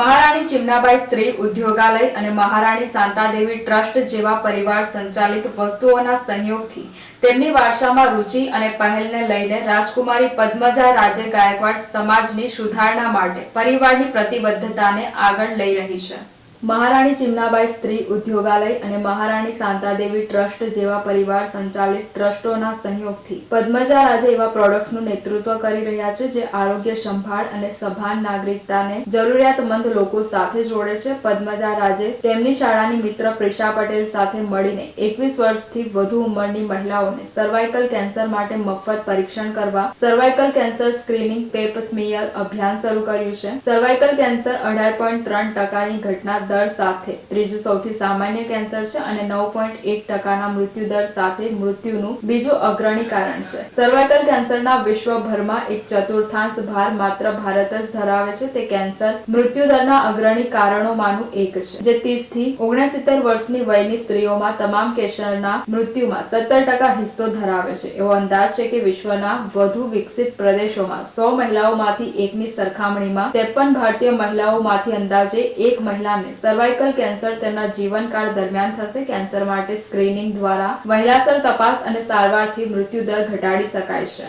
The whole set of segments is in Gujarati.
મહારાણી ચિમનાબાઈ સ્ત્રી ઉદ્યોગાલય અને મહારાણી શાંતાદેવી ટ્રસ્ટ જેવા પરિવાર સંચાલિત વસ્તુઓના સહયોગથી તેમની વારસામાં રુચિ અને પહેલને લઈને રાજકુમારી પદ્મજા રાજે ગાયકવાડ સમાજની સુધારણા માટે પરિવારની પ્રતિબદ્ધતાને આગળ લઈ રહી છે. મહારાણી ચિમનાબાઈ સ્ત્રી ઉદ્યોગાલય અને મહારાણી શાંતાદેવી ટ્રસ્ટ જેવા પરિવાર સંચાલિત ટ્રસ્ટોના સહયોગથી પદ્મજા રાજે એવા પ્રોડક્ટ્સનું નેતૃત્વ કરી રહ્યા છે જે આરોગ્ય સંભાળ અને સભાન નાગરિકતાને જરૂરિયાતમંદ લોકો સાથે જોડે છે. પદ્મજા રાજે તેમની શાળાની મિત્ર પ્રિશા પટેલ સાથે મળીને એકવીસ વર્ષથી વધુ ઉંમરની મહિલાઓને સર્વાઇકલ કેન્સર માટે મફત પરીક્ષણ કરવા cervical cancer screening pap smear અભિયાન શરૂ કર્યું છે. સર્વાઇકલ કેન્સર અઢાર પોઈન્ટ ત્રણ ટકાની ઘટના દર સાથે. ત્રીજું સૌથી સામાન્ય કેન્સર છે અને નવ પોઈન્ટ એક ટકાના મૃત્યુ દર સાથે મૃત્યુનું બીજું અગ્રણી કારણ છે. સર્વાઇકલ કેન્સરના વિશ્વભરમાં એક ચતુર્થાંશ ભાર માત્ર ભારત જ ધરાવે છે. તે કેન્સર મૃત્યુદરના અગ્રણી કારણોમાંનું એક છે. જે ત્રીસથી ઓગણસિત્તેર વર્ષની વયની સ્ત્રીઓમાં તમામ કેન્સરના મૃત્યુમાં સત્તર ટકા હિસ્સો ધરાવે છે. એવો અંદાજ છે કે વિશ્વના વધુ વિકસિત પ્રદેશોમાં સો મહિલાઓમાંથી એકની સરખામણીમાં ત્રેપન ભારતીય મહિલાઓમાંથી અંદાજે એક મહિલાને સર્વાઇકલ કેન્સર તેમના જીવનકાળ દરમિયાન થશે. કેન્સર માટે સ્ક્રીનિંગ દ્વારા વહેલાસર તપાસ અને સારવારથી મૃત્યુદર ઘટાડી શકાય છે.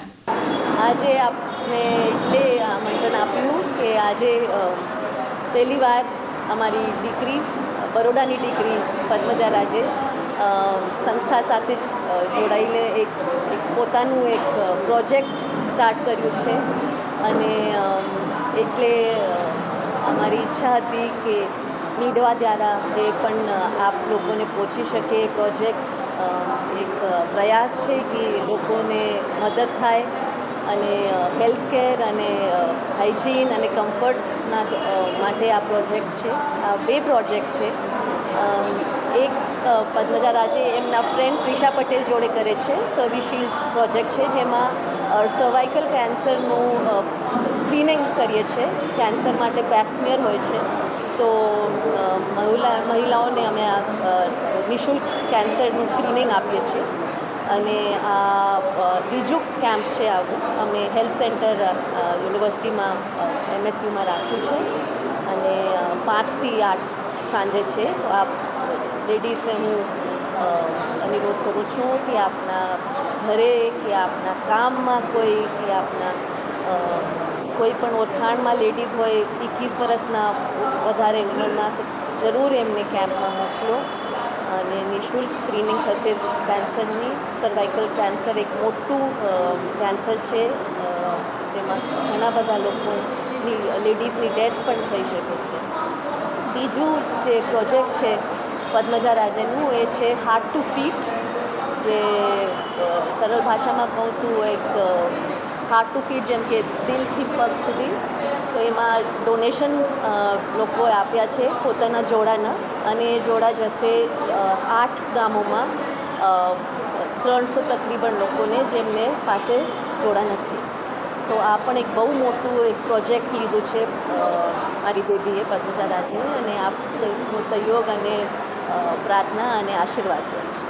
આજે આપને એટલે આમંત્રણ આપ્યું કે આજે પહેલી વાર અમારી દીકરી, બરોડાની દીકરી પદ્મજા રાજે સંસ્થા સાથે જોડાઈને એક એક પોતાનું એક પ્રોજેક્ટ સ્ટાર્ટ કર્યું છે. અને એટલે અમારી ઈચ્છા હતી કે મીડવા દ્વારા એ પણ આપ લોકોને પહોંચી શકે એ પ્રોજેક્ટ એક પ્રયાસ છે કે લોકોને મદદ થાય અને હેલ્થ કેર અને હાઇજીન અને કમ્ફર્ટના માટે આ પ્રોજેક્ટ્સ છે, આ બે પ્રોજેક્ટ્સ છે. એક પદ્મજા રાજે એમના ફ્રેન્ડ પ્રિશા પટેલ જોડે કરે છે સર્વિશિલ્ડ પ્રોજેક્ટ છે, જેમાં સર્વાઇકલ કેન્સરનું સ્ક્રીનિંગ કરીએ છીએ કેન્સર માટે પેપ્સમિયર હોય છે. તો મહિલા, મહિલાઓને અમે આ નિઃશુલ્ક કેન્સરનું સ્ક્રીનિંગ આપીએ છીએ. અને આ બીજું કેમ્પ છે આવું, અમે હેલ્થ સેન્ટર યુનિવર્સિટીમાં એમએસયુમાં રાખ્યું છે. અને પાંચથી આઠ સાંજે છે. તો આપ, લેડીઝને હું અનુરોધ કરું છું કે આપના ઘરે, કે આપના કામમાં કોઈ, કે આપના કોઈ પણ ઓળખાણમાં લેડીઝ હોય, એકવીસ વર્ષના વધારે ઉંમરના, તો જરૂર એમને કેમ્પમાં મોકલો. અને નિઃશુલ્ક સ્ક્રીનિંગ થશે કેન્સરની સર્વાઇકલ કેન્સર એક મોટું કેન્સર છે. જેમાં ઘણા બધા લોકોની લેડીઝની ડેથ પણ થઈ શકે છે. બીજું જે પ્રોજેક્ટ છે પદ્મજા રાજેનું એ છે હાર્ટ ટુ ફીટ જે સરળ ભાષામાં કહું તો એક હાર્ટ ટુ ફીટ જેમ કે દિલથી પગ સુધી, તો એમાં ડોનેશન લોકોએ આપ્યા છે પોતાના જોડાના. અને જોડા જશે આઠ ગામોમાં ત્રણસો તકરીબન લોકોને જેમને પાસે જોડા નથી. તો આ પણ એક બહુ મોટું એક પ્રોજેક્ટ લીધું છે મારી બેબીએ, પદ્મજા રાજે અને આપ સહયોગ અને પ્રાર્થના અને આશીર્વાદ રહ્યો છે